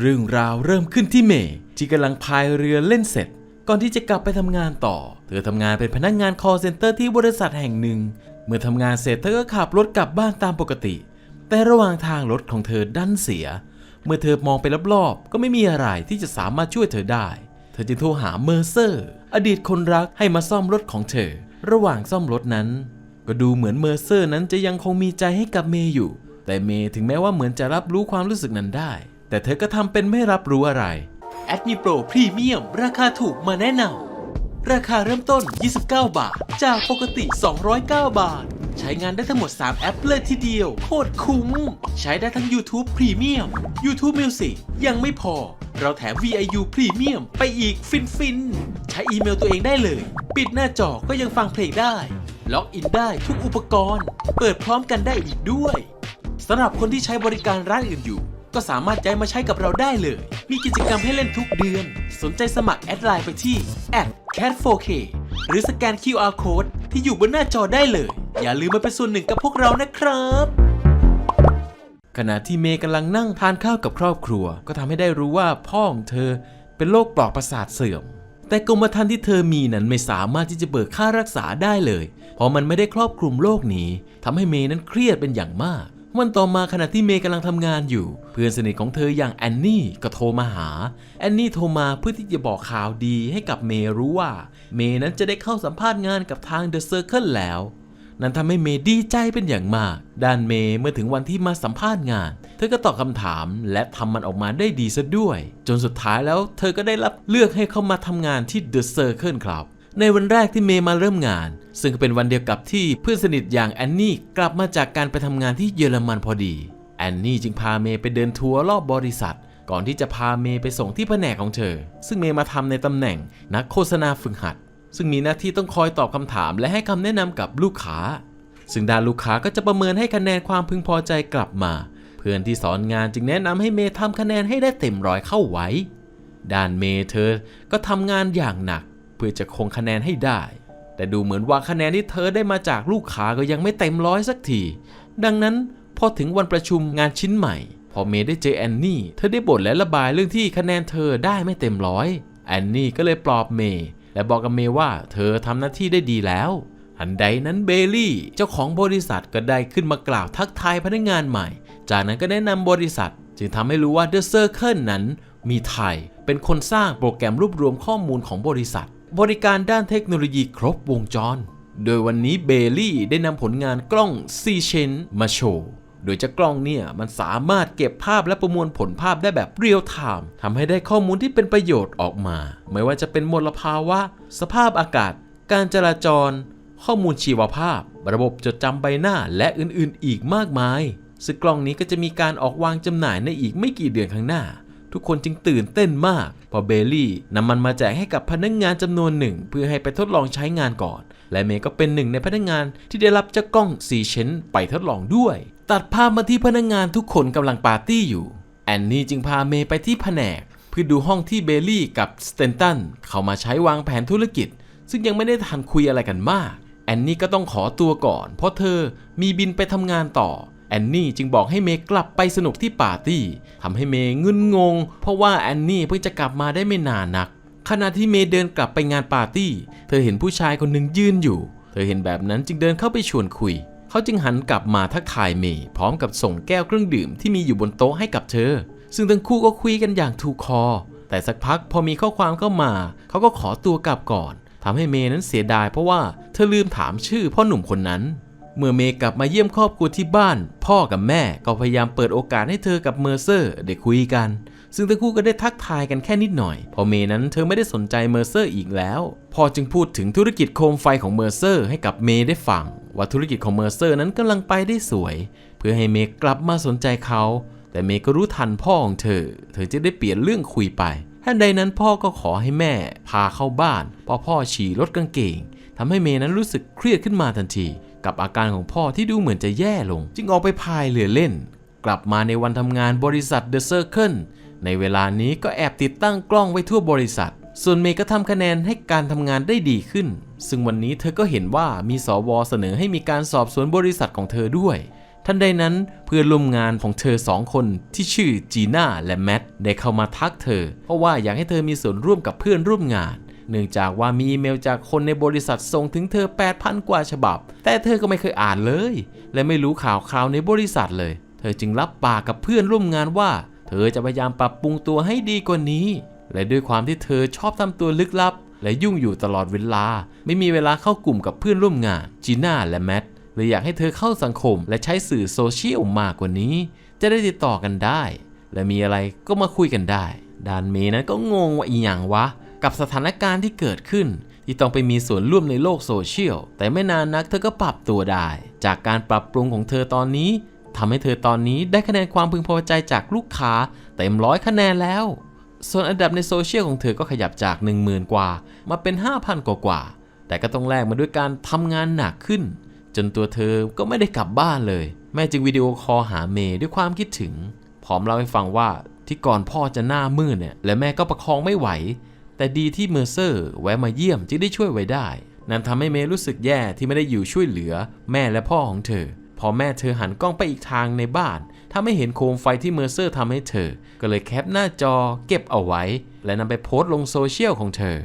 เรื่องราวเริ่มขึ้นที่เมย์ที่กำลังพายเรือเล่นเสร็จ ก่อนที่จะกลับไปทำงานต่อ เธอทำงานเป็นพนักงาน call center ที่บริษัทแห่งหนึ่ง เมื่อทำงานเสร็จเธอก็ขับรถกลับบ้านตามปกติ แต่ระหว่างทางรถของเธอดันเสีย เมื่อเธอมองไปรอบๆก็ไม่มีอะไรที่จะสามารถช่วยเธอได้ เธอจึงโทรหาเมอร์เซอร์ อดีตคนรักให้มาซ่อมรถของเธอ ระหว่างซ่อมรถนั้น ก็ดูเหมือนเมอร์เซอร์นั้นจะยังคงมีใจให้กับเมย์อยู่ แต่เมย์ถึงแม้ว่าเหมือนจะรับรู้ความรู้สึกนั้นได้ แต่เธอก็ทำเป็นไม่รับรู้อะไรแอดมิโปรพรีเมียมราคาถูกมาแนะนำราคาเริ่มต้น 29 บาท จากปกติ 209 บาท ใช้งานได้ทั้งหมด 3 แอปเลยทีเดียว โคตรคุ้ม ใช้ได้ทั้ง YouTube Premium YouTube Music ยังไม่พอ เราแถม VIU Premium ไปอีกฟินฟินใช้อีเมลตัวเองได้เลย ปิดหน้าจอก็ยังฟังเพลงได้ ล็อกอินได้ทุกอุปกรณ์ เปิดพร้อมกันได้อีกด้วยสำหรับคนที่ใช้บริการร้านอื่นอยู่ ก็สามารถย้ายมาใช้กับเราได้เลย มีกิจกรรมให้เล่นทุกเดือน สนใจสมัครแอดไลน์ไปที่ @cat4k หรือสแกน QR code ที่อยู่บนหน้าจอได้เลย อย่าลืมมาเป็นส่วนหนึ่งกับพวกเรานะครับ ขณะที่เมย์กำลังนั่งทานข้าวกับครอบครัว ก็ทำให้ได้รู้ว่าพ่อของเธอเป็นโรคปลอกประสาทเสื่อม แต่กรมธรรม์ที่เธอมีนั้นไม่สามารถที่จะเบิกค่ารักษาได้เลย เพราะมันไม่ได้ครอบคลุมโรคนี้ทำให้เมย์นั้นเครียดเป็นอย่างมาก วันต่อมาขณะที่เมย์กำลังทำงานอยู่ เพื่อนสนิทของเธออย่างแอนนี่ก็โทรมาหา แอนนี่โทรมาเพื่อที่จะบอกข่าวดีให้กับเมย์รู้ว่า เมย์นั้นจะได้เข้าสัมภาษณ์งานกับทาง The Circle แล้ว นั่นทำให้เมย์ดีใจเป็นอย่างมาก ด้านเมย์เมื่อถึงวันที่มาสัมภาษณ์งาน เธอก็ตอบคำถามและทำมันออกมาได้ดีซะด้วย จนสุดท้ายแล้วเธอก็ได้รับเลือกให้เข้ามาทำงานที่ The Circle ครับ ในวันแรกที่เมย์มาเริ่มงาน ซึ่งก็เป็นวันเดียวกับที่เพื่อนสนิทอย่างแอนนี่กลับมาจากการไปทำงานที่เยอรมันพอดี แอนนี่จึงพาเมย์ไปเดินทัวร์รอบบริษัท ก่อนที่จะพาเมย์ไปส่งที่แผนกของเธอ ซึ่งเมย์มาทำในตำแหน่งนักโฆษณาฝึกหัด ซึ่งมีหน้าที่ต้องคอยตอบคำถามและให้คำแนะนำกับลูกค้า ซึ่งด้านลูกค้าก็จะประเมินให้คะแนนความพึงพอใจกลับมา เพื่อนที่สอนงานจึงแนะนำให้เมย์ทำคะแนนให้ได้เต็มร้อยเข้าไว้ ด้านเมย์เธอก็ทำงานอย่างหนัก พื่อจะคงคะแนนให้ได้ แต่ดูเหมือนว่าคะแนนที่เธอได้มาจากลูกค้าก็ยังไม่เต็มร้อยสักที ดังนั้นพอถึงวันประชุมงานชิ้นใหม่ พอเมย์ได้เจอแอนนี่ เธอได้บ่นและระบายเรื่องที่คะแนนเธอได้ไม่เต็มร้อยแอนนี่ก็เลยปลอบเมย์และบอกกับเมย์ว่าเธอทำหน้าที่ได้ดีแล้วทันใดนั้นเบลลี่เจ้าของบริษัทก็ได้ขึ้นมากล่าวทักทายพนักงานใหม่ จากนั้นก็แนะนำบริษัท จึงทำให้รู้ว่า The Circle นั้นมีไทย เป็นคนสร้างโปรแกรมรวบรวมข้อมูลของบริษัท บริการด้านเทคโนโลยีครบวงจร โดยวันนี้เบลลี่ได้นำผลงานกล้อง c c h a n มาโชว์ โดยเจ้ากล้องเนี่ยมันสามารถเก็บภาพและประมวลผลภาพได้แบบเรียลไทม์ทำให้ได้ข้อมูลที่เป็นประโยชน์ออกมา ไม่ว่าจะเป็นมลภาวะ สภาพอากาศ การจราจร ข้อมูลชีวภาพ ระบบจดจำใบหน้าและอื่นๆ อีกมากมาย ซึ่งกล้องนี้ก็จะมีการออกวางจำหน่ายในอีกไม่กี่เดือนข้างหน้า ทุกคนจึงตื่นเต้นมาก พอเบลลี่นำมันมาแจกให้กับพนักงงานจำนวนหนึ่ง เพื่อให้ไปทดลองใช้งานก่อน และเมย์ก็เป็นหนึ่งในพนักงานที่ได้รับเจ้ากล้องซีเชนไปทดลองด้วย ตัดภาพมาที่พนักงานทุกคนกำลังปาร์ตี้อยู่ แอนนี่จึงพาเมย์ไปที่แผนกเพื่อดูห้องที่เบลลี่กับสเตนตันเข้ามาใช้วางแผนธุรกิจ ซึ่งยังไม่ได้ทันคุยอะไรกันมากแอนนี่ก็ต้องขอตัวก่อน เพราะเธอมีบินไปทำงานต่อ แอนนี่จึงบอกให้เมย์กลับไปสนุกที่ปาร์ตี้ทำให้เมย์งุนงง เพราะว่าแอนนี่เพิ่งจะกลับมาได้ไม่นานนัก ขณะที่เมย์เดินกลับไปงานปาร์ตี้ เธอเห็นผู้ชายคนหนึ่งยืนอยู่ เธอเห็นแบบนั้นจึงเดินเข้าไปชวนคุย เขาจึงหันกลับมาทักทายเมย์พร้อมกับส่งแก้วเครื่องดื่มที่มีอยู่บนโต๊ะให้กับเธอ ซึ่งทั้งคู่ก็คุยกันอย่างถูกคอ แต่สักพักพอมีข้อความเข้ามา เขาก็ขอตัวกลับก่อนทำให้เมย์นั้นเสียดายเพราะว่าเธอลืมถามชื่อพ่อหนุ่มคนนั้น เมื่อเมย์กลับมาเยี่ยมครอบครัวที่บ้าน พ่อกับแม่ก็พยายามเปิดโอกาสให้เธอกับเมอร์เซอร์ได้คุยกัน ซึ่งทั้งคู่ก็ได้ทักทายกันแค่นิดหน่อย พอเมย์นั้นเธอไม่ได้สนใจเมอร์เซอร์อีกแล้ว พ่อจึงพูดถึงธุรกิจโคมไฟของเมอร์เซอร์ให้กับเมย์ได้ฟัง ว่าธุรกิจของเมอร์เซอร์นั้นกำลังไปได้สวย เพื่อให้เมย์กลับมาสนใจเขา แต่เมย์ก็รู้ทันพ่อของเธอ เธอจะได้เปลี่ยนเรื่องคุยไปทันใดนั้นพ่อก็ขอให้แม่พาเข้าบ้านเพราะพ่อฉี่รถกางเกงทำให้เมย์นั้นรู้สึกเครียดขึ้นมาทันที กับอาการของพ่อที่ดูเหมือนจะแย่ลง จึงออกไปพายเรือเล่น กลับมาในวันทำงานบริษัท The Circle ในเวลานี้ก็แอบติดตั้งกล้องไว้ทั่วบริษัท ส่วนเมย์ก็ทำคะแนนให้การทำงานได้ดีขึ้น ซึ่งวันนี้เธอก็เห็นว่ามีสวเสนอให้มีการสอบสวนบริษัทของเธอด้วยทันใดนั้นเพื่อนร่วมงานของเธอสองคนที่ชื่อจีน่าและแมทได้เข้ามาทักเธอ เพราะว่าอยากให้เธอมีส่วนร่วมกับเพื่อนร่วมงาน เนื่องจากว่ามีอีเมลจากคนในบริษัทส่งถึงเธอ 8,000 กว่าฉบับ แต่เธอก็ไม่เคยอ่านเลย และไม่รู้ข่าวคราวในบริษัทเลย เธอจึงรับปากกับเพื่อนร่วมงานว่า เธอจะพยายามปรับปรุงตัวให้ดีกว่านี้ และด้วยความที่เธอชอบทำตัวลึกลับ และยุ่งอยู่ตลอดเวลา ไม่มีเวลาเข้ากลุ่มกับเพื่อนร่วมงานจีน่าและแมทเลยอยากให้เธอเข้าสังคมและใช้สื่อโซเชียลมากกว่านี้ จะได้ติดต่อกันได้ และมีอะไรก็มาคุยกันได้ด้านเมนั้นก็งงว่าอีหยังวะ กับสถานการณ์ที่เกิดขึ้น ที่ต้องไปมีส่วนร่วมในโลกโซเชียล แต่ไม่นานนักเธอก็ปรับตัวได้ จากการปรับปรุงของเธอตอนนี้ทำให้เธอตอนนี้ได้คะแนนความพึงพอใจจากลูกค้าเต็มร้อยคะแนนแล้ว ส่วนอันดับในโซเชียลของเธอก็ขยับจาก 10,000 กว่า มาเป็น 5,000 กว่ากว่า แต่ก็ต้องแลกมาด้วยการทำงานหนักขึ้น จนตัวเธอก็ไม่ได้กลับบ้านเลย แม่จึงวิดีโอคอลหาเมย์ด้วยความคิดถึงพร้อมเล่าให้ฟังว่าที่ก่อนพ่อจะหน้ามืดเนี่ยและแม่ก็ประคองไม่ไหว แต่ดีที่เมอร์เซอร์แวะมาเยี่ยมจึงได้ช่วยไว้ได้ นั่นทำให้เมย์รู้สึกแย่ที่ไม่ได้อยู่ช่วยเหลือ แม่และพ่อของเธอ พอแม่เธอหันกล้องไปอีกทางในบ้านทำให้เห็นโคมไฟที่เมอร์เซอร์ทำให้เธอ ก็เลยแคปหน้าจอเก็บเอาไว้ และนำไปโพสต์ลงโซเชียลของเธอ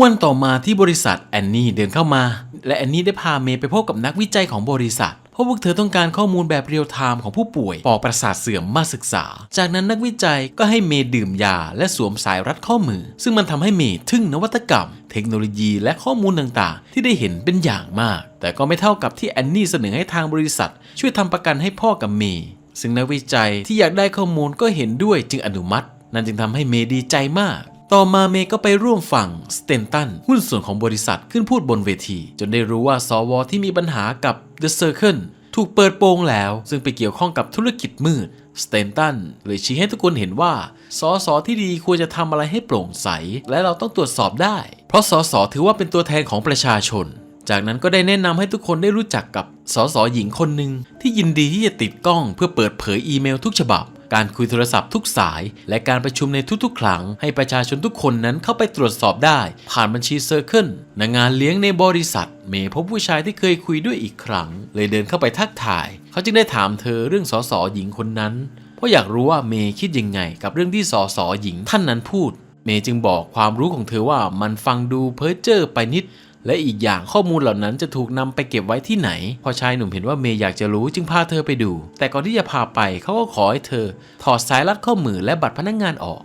วันต่อมาที่บริษัทแอนนี่เดินเข้ามา และแอนนี่ได้พาเมย์ไปพบกับนักวิจัยของบริษัท ราะพวกเธอต้องการข้อมูลแบบเรียลไทม์ของผู้ป่วยปอประสาทเสื่อมมาศึกษา จากนั้นนักวิจัยก็ให้เมย์ดื่มยา และสวมสายรัดข้อมือ ซึ่งมันทำให้เมย์ทึ่งนวัตกรรม เทคโนโลยีและข้อมูลต่างๆ ที่ได้เห็นเป็นอย่างมาก แต่ก็ไม่เท่ากับที่แอนนี่เสนอให้ทางบริษัท ช่วยทำประกันให้พ่อกับเมย์ซึ่งนักวิจัยที่อยากได้ข้อมูลก็เห็นด้วยจึงอนุมัติ นั่นจึงทำให้เมย์ดีใจมาก ต่อมาเมย์ก็ไปร่วมฟังสเตนตันหุ้นส่วนของบริษัทขึ้นพูดบนเวที จนได้รู้ว่าสวที่มีปัญหากับ The Circle ถูกเปิดโปงแล้ว ซึ่งไปเกี่ยวข้องกับธุรกิจมืดสเตนตันเลยชี้ให้ทุกคนเห็นว่าสสที่ดีควรจะทำอะไรให้โปร่งใส และเราต้องตรวจสอบได้ เพราะสสถือว่าเป็นตัวแทนของประชาชน จากนั้นก็ได้แนะนำให้ทุกคนได้รู้จักกับสสหญิงคนหนึ่งที่ยินดีที่จะติดกล้องเพื่อเปิดเผยอีเมลทุกฉบับ การคุยโทรศัพท์ทุกสาย และการประชุมในทุกๆ ครั้ง ให้ประชาชนทุกคนนั้นเข้าไปตรวจสอบได้ ผ่านบัญชีเซอร์เคิลในงานเลี้ยงในบริษัท เมย์พบผู้ชายที่เคยคุยด้วยอีกครั้ง เลยเดินเข้าไปทักทาย เขาจึงได้ถามเธอเรื่องสสหญิงคนนั้น เพราะอยากรู้ว่าเมย์คิดยังไง กับเรื่องที่สสหญิงท่านนั้นพูด เมย์จึงบอกความรู้ของเธอว่ามันฟังดูเพ้อเจ้อไปนิด และอีกอย่างข้อมูลเหล่านั้นจะถูกนำไปเก็บไว้ที่ไหน พอชายหนุ่มเห็นว่าเมย์อยากจะรู้จึงพาเธอไปดู แต่ก่อนที่จะพาไปเขาก็ขอให้เธอ ถอดสายรัดข้อมือและบัตรพนักงานออก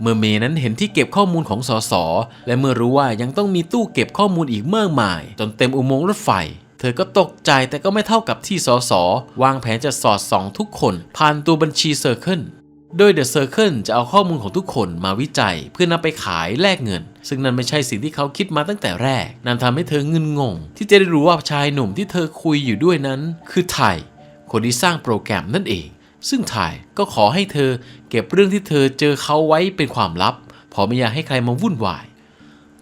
เมื่อเมย์นั้นเห็นที่เก็บข้อมูลของสสและเมื่อรู้ว่ายังต้องมีตู้เก็บข้อมูลอีกมากมาย จนเต็มอุโมงค์รถไฟ เธอก็ตกใจแต่ก็ไม่เท่ากับที่สสวางแผนจะสอดส่องทุกคน ผ่านตัวบัญชีเซอร์เคิล โดย The Circle จะเอาข้อมูลของทุกคนมาวิจัยเพื่อนำไปขายแลกเงิน ซึ่งนั่นไม่ใช่สิ่งที่เขาคิดมาตั้งแต่แรก นั่นทำให้เธอเงินงง ที่จะได้รู้ว่าชายหนุ่มที่เธอคุยอยู่ด้วยนั้น คือไทยคนที่สร้างโปรแกรมนั่นเอง ซึ่งไทยก็ขอให้เธอเก็บเรื่องที่เธอเจอเขาไว้เป็นความลับเพราะไม่อยากให้ใครมาวุ่นวาย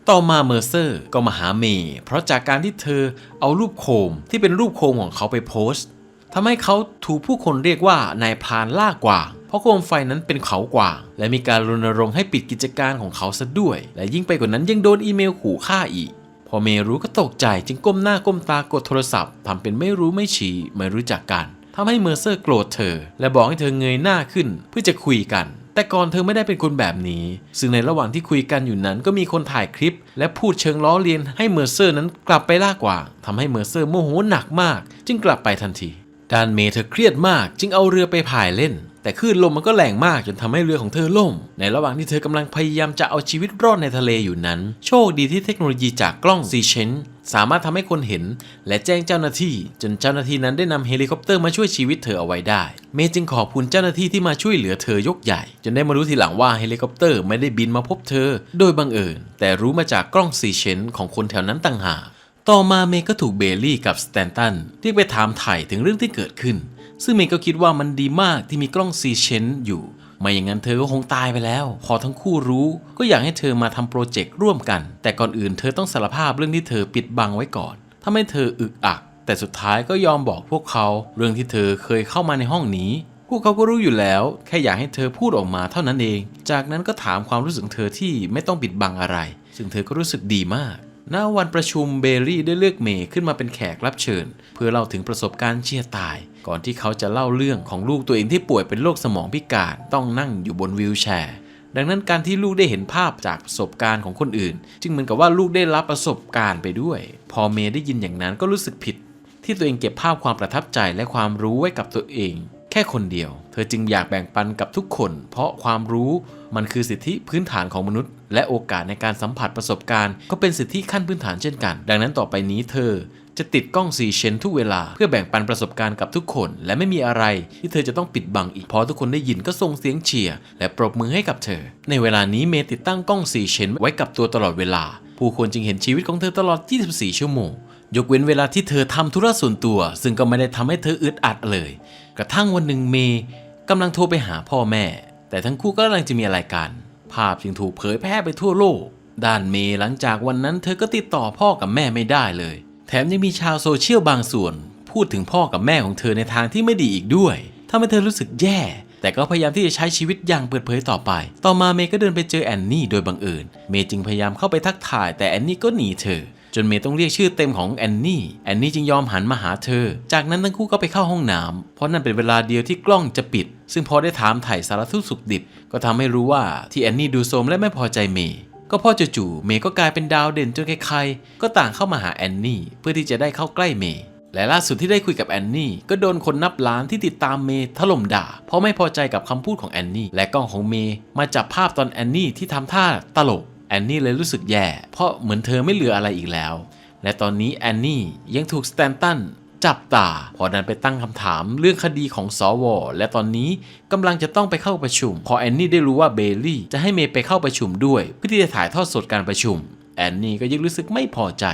ต่อมาเมอร์เซอร์ก็มาหาเมย์เพราะจากการที่เธอเอารูปโคมที่เป็นรูปโคมของเขาไปโพสต์ทำให้เขาถูกผู้คนเรียกว่านายพานล่ากวาง เพราะโคมไฟนั้นเป็นเขากว่าง และมีการรณรงค์ให้ปิดกิจการของเขาซะด้วย และยิ่งไปกว่านั้นยังโดนอีเมลขู่ฆ่าอีก พอเมรู้ก็ตกใจจึงก้มหน้าก้มตากดโทรศัพท์ทำเป็นไม่รู้ไม่ชี้ไม่รู้จักกันทำให้เมอร์เซอร์โกรธเธอ และบอกให้เธอเงยหน้าขึ้นเพื่อจะคุยกันแต่ก่อนเธอไม่ได้เป็นคนแบบนี้ ซึ่งในระหว่างที่คุยกันอยู่นั้นก็มีคนถ่ายคลิป และพูดเชิงล้อเลียนให้เมอร์เซอร์นั้นกลับไปล่ากว่างทำให้เมอร์เซอร์โมโหหนักมาก จึงกลับไปทันที ด้านเมเธอเครียดมาก จึงเอาเรือไปพายเล่น แต่คลื่นลมมันก็แรงมากจนทำให้เรือของเธอล่ม ในระหว่างที่เธอกำลังพยายามจะเอาชีวิตรอดในทะเลอยู่นั้น โชคดีที่เทคโนโลยีจากกล้องซีเชนสามารถทำให้คนเห็น และแจ้งเจ้าหน้าที่ จนเจ้าหน้าที่นั้นได้นำเฮลิคอปเตอร์มาช่วยชีวิตเธอเอาไว้ได้ เมย์จึงขอบคุณเจ้าหน้าที่ที่มาช่วยเหลือเธอยกใหญ่ จนได้มารู้ทีหลังว่าเฮลิคอปเตอร์ไม่ได้บินมาพบเธอ โดยบังเอิญแต่รู้มาจากกล้องซีเชนของคนแถวนั้นต่างหากต่อมาเมย์ก็ถูกเบลลี่กับสแตนตันเรียกไปถามไถ่ถึงเรื่องที่เกิดขึ้น ซึ่งเมย์ก็คิดว่ามันดีมากที่มีกล้องซีเชนอยู่ไม่อย่างนั้นเธอก็คงตายไปแล้ว พอทั้งคู่รู้ ก็อยากให้เธอมาทำโปรเจกต์ร่วมกัน แต่ก่อนอื่นเธอต้องสารภาพเรื่องที่เธอปิดบังไว้ก่อนทำให้เธออึกอัก แต่สุดท้ายก็ยอมบอกพวกเขา เรื่องที่เธอเคยเข้ามาในห้องนี้ พวกเขาก็รู้อยู่แล้ว แค่อยากให้เธอพูดออกมาเท่านั้นเอง จากนั้นก็ถามความรู้สึกเธอที่ไม่ต้องปิดบังอะไร ซึ่งเธอก็รู้สึกดีมากณวันประชุมเบลลี่ได้เลือกเมย์ขึ้นมาเป็นแขกรับเชิญ เพื่อเล่าถึงประสบการณ์เชียร์ตาย ก่อนที่เขาจะเล่าเรื่องของลูกตัวเองที่ป่วยเป็นโรคสมองพิการต้องนั่งอยู่บนวีลแชร์ ดังนั้นการที่ลูกได้เห็นภาพจากประสบการณ์ของคนอื่น จึงเหมือนกับว่าลูกได้รับประสบการณ์ไปด้วย พอเมย์ได้ยินอย่างนั้นก็รู้สึกผิด ที่ตัวเองเก็บภาพความประทับใจและความรู้ไว้กับตัวเอง แค่คนเดียว เธอจึงอยากแบ่งปันกับทุกคน เพราะความรู้มันคือสิทธิพื้นฐานของมนุษย์ และโอกาสในการสัมผัสประสบการณ์ ก็เป็นสิทธิขั้นพื้นฐานเช่นกัน ดังนั้นต่อไปนี้เธอ จะติดกล้องซีเชนทุกเวลา เพื่อแบ่งปันประสบการณ์กับทุกคน และไม่มีอะไรที่เธอจะต้องปิดบังอีกพอทุกคนได้ยินก็ส่งเสียงเชียร์และปรบมือให้กับเธอ ในเวลานี้เมย์ติดตั้งกล้องซีเชนไว้กับตัวตลอดเวลา ผู้คนจึงเห็นชีวิตของเธอตลอด 24 ชั่วโมง ยกเว้นเวลาที่เธอทำธุระส่วนตัว ซึ่งก็ไม่ได้ทำให้เธออึดอัดเลย กระทั่งวันหนึ่งเมย์กำลังโทรไปหาพ่อแม่ แต่ทั้งคู่ก็กำลังจะมีอะไรกัน ภาพจึงถูกเผยแพร่ไปทั่วโลก ด้านเมย์หลังจากวันนั้นเธอก็ติดต่อพ่อกับแม่ไม่ได้เลย ถมยังมีชาวโซเชียลบางส่วน พูดถึงพ่อกับแม่ของเธอในทางที่ไม่ดีอีกด้วยทำให้เธอรู้สึกแย่ แต่ก็พยายามที่จะใช้ชีวิตอย่างเปิดเผยต่อไป ต่อมาเมย์ก็เดินไปเจอแอนนี่โดยบังเอิญ เมย์จึงพยายามเข้าไปทักทาย แต่แอนนี่ก็หนีเธอ จนเมย์ต้องเรียกชื่อเต็มของแอนนี่ แอนนี่จึงยอมหันมาหาเธอ จากนั้นทั้งคู่ก็ไปเข้าห้องน้ำเพราะนั่นเป็นเวลาเดียวที่กล้องจะปิด ซึ่งพอได้ถามไถ่สารทุกข์สุขดิบ ก็ทำให้รู้ว่าที่แอนนี่ดูโทมและไม่พอใจเมย์ ก็พราะจู่ๆเมย์ก็กลายเป็นดาวเด่นจนใครๆก็ต่างเข้ามาหาแอนนี่เพื่อที่จะได้เข้าใกล้เมย์และล่าสุดที่ได้คุยกับแอนนี่ก็โดนคนนับล้านที่ติดตามเมย์ถล่มด่า เพราะไม่พอใจกับคำพูดของแอนนี่และกล้องของเมย์มาจับภาพตอนแอนนี่ที่ทำท่าตลกแอนนี่เลยรู้สึกแย่ เพราะเหมือนเธอไม่เหลืออะไรอีกแล้ว และตอนนี้แอนนี่ยังถูกสแตนตัน จับตา พอดันไปตั้งคำถามเรื่องคดีของสว และตอนนี้กำลังจะต้องไปเข้าประชุม พอแอนนี่ได้รู้ว่าเบลลี่จะให้เมย์ไปเข้าประชุมด้วยเพื่อที่จะถ่ายทอดสดการประชุม แอนนี่ก็ยังรู้สึกไม่พอใจ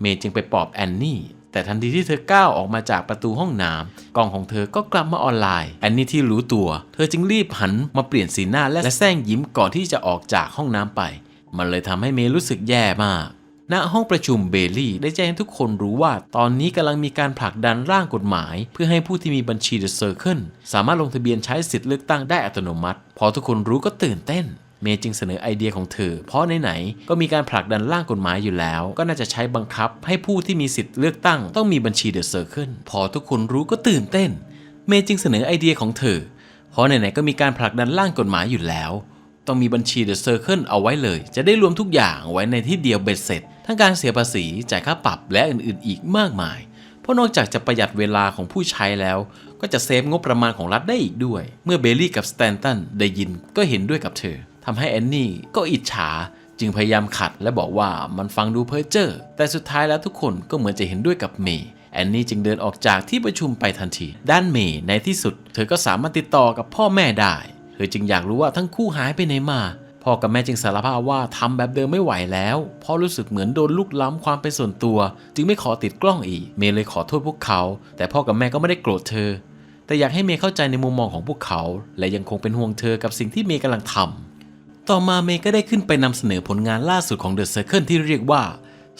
เมย์จึงไปปลอบแอนนี่แต่ทันทีที่เธอก้าวออกมาจากประตูห้องน้ำกล้องของเธอก็กลับมาออนไลน์ แอนนี่ที่รู้ตัว เธอจึงรีบหันมาเปลี่ยนสีหน้าและและแซงยิ้มก่อนที่จะออกจากห้องน้ำไป มันเลยทำให้เมย์รู้สึกแย่มาก ณห้องประชุมเบลลี่ได้แจ้งให้ทุกคนรู้ว่า ตอนนี้กำลังมีการผลักดันร่างกฎหมาย เพื่อให้ผู้ที่มีบัญชี The Circle สามารถลงทะเบียนใช้สิทธิ์เลือกตั้งได้อัตโนมัติ พอทุกคนรู้ก็ตื่นเต้น เมย์จึงเสนอไอเดียของเธอ เพราะไหนๆก็มีการผลักดันร่างกฎหมายอยู่แล้ว ก็น่าจะใช้บังคับ ให้ผู้ที่มีสิทธิ์เลือกตั้งต้องมีบัญชี The Circle พอทุกคนรู้ก็ตื่นเต้น เมย์จึงเสนอไอเดียของเธอ เพราะไหนๆก็มีการผลักดันร่างกฎหมายอยู่แล้ว ต้องมีบัญชี The Circle เอาไว้เลย จะได้รวมทุกอย่างไว้ในที่เดียวเบ็ดเสร็จ ทั้งการเสียภาษีจ่ายค่าปรับและอื่นๆ อีกมากมาย เพราะนอกจากจะประหยัดเวลาของผู้ใช้แล้ว ก็จะเซฟงบประมาณของรัฐได้อีกด้วย เมื่อเบลลี่กับสแตนตันได้ยินก็เห็นด้วยกับเธอทำให้แอนนี่ก็อิจฉาจึงพยายามขัดและบอกว่ามันฟังดูเพ้อเจ้อแต่สุดท้ายแล้วทุกคนก็เหมือนจะเห็นด้วยกับเมย์แอนนี่จึงเดินออกจากที่ประชุมไปทันที ด้านเมย์ในที่สุด เธอก็สามารถติดต่อกับพ่อแม่ได้ เธอจึงอยากรู้ว่าทั้งคู่หายไปไหนมา พ่อกับแม่จึงสารภาพว่าทำแบบเดิมไม่ไหวแล้วพราะรู้สึกเหมือนโดนลุกล้ำความเป็นส่วนตัว จึงไม่ขอติดกล้องอีก เมย์เลยขอโทษพวกเขา แต่พ่อกับแม่ก็ไม่ได้โกรธเธอ แต่อยากให้เมย์เข้าใจในมุมมองของพวกเขา และยังคงเป็นห่วงเธอกับสิ่งที่เมย์กำลังทำต่อมาเมย์ก็ได้ขึ้นไปนำเสนอผลงานล่าสุดของ The Circle ที่เรียกว่า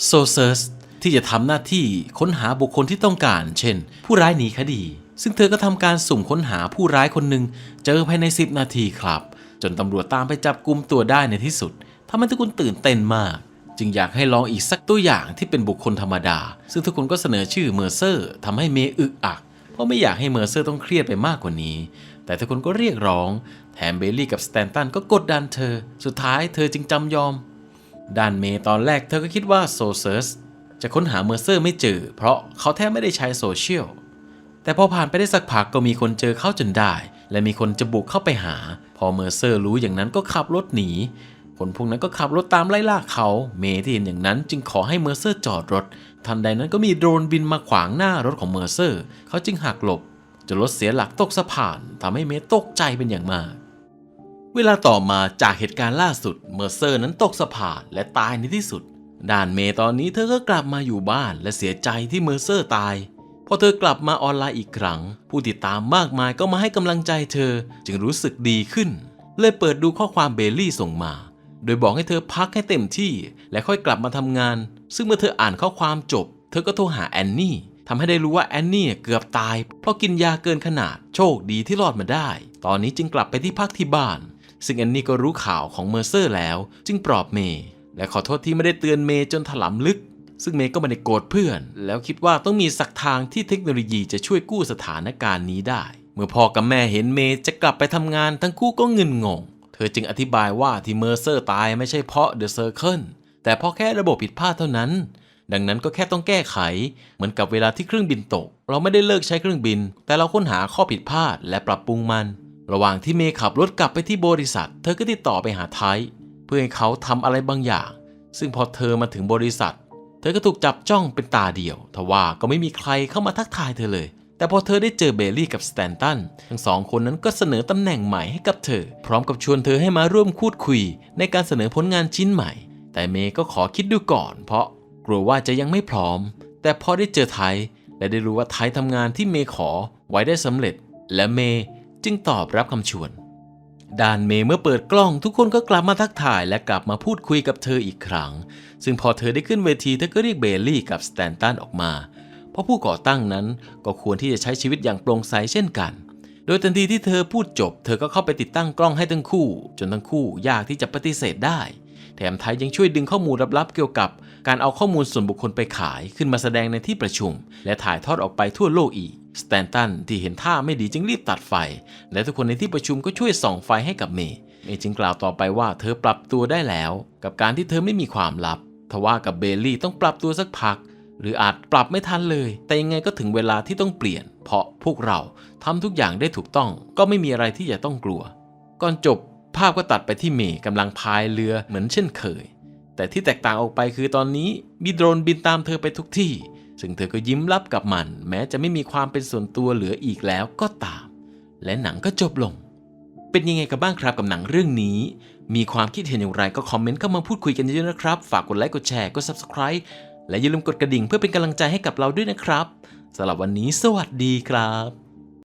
s o c e r s ที่จะทำหน้าที่ค้นหาบุคคลที่ต้องการ เช่น ผู้ร้ายหนีคดี ซึ่งเธอก็ทำการสุ่มค้นหาผู้ร้ายคนหนึ่งเจอภายใน 10 นาทีครับ จนตำรวจตามไปจับกลุ่มตัวได้ในที่สุดทำให้ทุกคนตื่นเต้นมาก จึงอยากให้ลองอีกสักตัวอย่างที่เป็นบุคคลธรรมดา ซึ่งทุกคนก็เสนอชื่อเมอร์เซอร์ทำให้เมย์อึกอัก เพราะไม่อยากให้เมอร์เซอร์ต้องเครียดไปมากกว่านี้ แต่ทุกคนก็เรียกร้อง แถมเบลลี่กับสแตนตันก็กดดันเธอ สุดท้ายเธอจึงจำยอมด้านเมย์ตอนแรกเธอก็คิดว่าโซเซอร์สจะค้นหาเมอร์เซอร์ไม่เจอ เพราะเขาแทบไม่ได้ใช้โซเชียล แต่พอผ่านไปได้สักพักก็มีคนเจอเข้าจนได้ และมีคนจะบุกเข้าไปหา พอเมอร์เซอร์รู้อย่างนั้นก็ขับรถหนี คนพวกนั้นก็ขับรถตามไล่ล่าเขา เมย์ที่เห็นอย่างนั้นจึงขอให้เมอร์เซอร์จอดรถ ทันใดนั้นก็มีโดรนบินมาขวางหน้ารถของเมอร์เซอร์ เขาจึงหักหลบจนรถเสียหลักตกสะพานทำให้เมย์ตกใจเป็นอย่างมาก เวลาต่อมาจากเหตุการณ์ล่าสุด เมอร์เซอร์นั้นตกสะพานและตายในที่สุดด้านเมย์ตอนนี้เธอก็กลับมาอยู่บ้านและเสียใจที่เมอร์เซอร์ตาย พอเธอกลับมาออนไลน์อีกครั้ง ผู้ติดตามมากมายก็มาให้กำลังใจเธอจึงรู้สึกดีขึ้น เลยเปิดดูข้อความเบลลี่ส่งมา โดยบอกให้เธอพักให้เต็มที่ และค่อยกลับมาทำงาน ซึ่งเมื่อเธออ่านข้อความจบ เธอก็โทรหาแอนนี่ทำให้ได้รู้ว่าแอนนี่เกือบตาย เพราะกินยาเกินขนาดโชคดีที่รอดมาได้ ตอนนี้จึงกลับไปที่พักที่บ้าน ซึ่งแอนนี่ก็รู้ข่าวของเมอร์เซอร์แล้ว จึงปลอบเมย์และขอโทษที่ไม่ได้เตือนเมย์จนถลำลึก ซึ่งเมย์ก็ไม่ได้โกรธเพื่อน แล้วคิดว่าต้องมีสักทางที่เทคโนโลยีจะช่วยกู้สถานการณ์นี้ได้ เมื่อพ่อกับแม่เห็นเมย์จะกลับไปทำงานทั้งคู่ก็เงินงง เธอจึงอธิบายว่าที่เมอร์เซอร์ตายไม่ใช่เพราะเดอะเซอร์เคิลแต่เพราะแค่ระบบผิดพลาดเท่านั้น ดังนั้นก็แค่ต้องแก้ไข เหมือนกับเวลาที่เครื่องบินตก เราไม่ได้เลิกใช้เครื่องบิน แต่เราค้นหาข้อผิดพลาดและปรับปรุงมัน ระหว่างที่เมย์ขับรถกลับไปที่บริษัท เธอก็ติดต่อไปหาไทยเพื่อให้เขาทำอะไรบางอย่าง ซึ่งพอเธอมาถึงบริษัท ธอก็ถูกจับจ้องเป็นตาเดียว ทว่าก็ไม่มีใครเข้ามาทักทายเธอเลย แต่พอเธอได้เจอเบลลี่กับสแตนตัน ทั้งสองคนนั้นก็เสนอตำแหน่งใหม่ให้กับเธอ พร้อมกับชวนเธอให้มาร่วมพูดคุย ในการเสนอผลงานชิ้นใหม่ แต่เมย์ก็ขอคิดดูก่อน เพราะกลัวว่าจะยังไม่พร้อม แต่พอได้เจอไทย และได้รู้ว่าไทยทำงานที่เมย์ขอไว้ได้สำเร็จ และเมย์จึงตอบรับคำชวน ด้านเมย์เมื่อเปิดกล้องทุกคนก็กลับมาทักทายและกลับมาพูดคุยกับเธออีกครั้ง ซึ่งพอเธอได้ขึ้นเวทีเธอก็เรียกเบลลี่กับสแตนตันออกมา เพราะผู้ก่อตั้งนั้นก็ควรที่จะใช้ชีวิตอย่างโปร่งใสเช่นกัน โดยทันทีที่เธอพูดจบ เธอก็เข้าไปติดตั้งกล้องให้ทั้งคู่ จนทั้งคู่ยากที่จะปฏิเสธได้ แถมไทยยังช่วยดึงข้อมูลลับๆเกี่ยวกับ การเอาข้อมูลส่วนบุคคลไปขายขึ้นมาแสดงในที่ประชุม และถ่ายทอดออกไปทั่วโลกอีก สแตนตันที่เห็นท่าไม่ดีจึงรีบตัดไฟ และทุกคนในที่ประชุมก็ช่วยส่องไฟให้กับเมย์เมย์จึงกล่าวต่อไปว่าเธอปรับตัวได้แล้ว กับการที่เธอไม่มีความลับ ทว่ากับเบลลี่ต้องปรับตัวสักพัก หรืออาจปรับไม่ทันเลย แต่ยังไงก็ถึงเวลาที่ต้องเปลี่ยน เพราะพวกเราทำทุกอย่างได้ถูกต้อง ก็ไม่มีอะไรที่จะต้องกลัว ก่อนจบภาพก็ตัดไปที่เมย์กำลังพายเรือเหมือนเช่นเคย แต่ที่แตกต่างออกไปคือตอนนี้มีโดรนบินตามเธอไปทุกที่ ซึ่งเธอก็ยิ้มรับกับมัน แม้จะไม่มีความเป็นส่วนตัวเหลืออีกแล้วก็ตาม และหนังก็จบลง เป็นยังไงกันบ้างครับกับหนังเรื่องนี้ มีความคิดเห็นอย่างไรก็คอมเมนต์เข้ามาพูดคุยกันเยอะๆนะครับ ฝากกดไลค์กดแชร์กด subscribe และอย่าลืมกดกระดิ่งเพื่อเป็นกำลังใจให้กับเราด้วยนะครับสำหรับวันนี้ สวัสดีครับ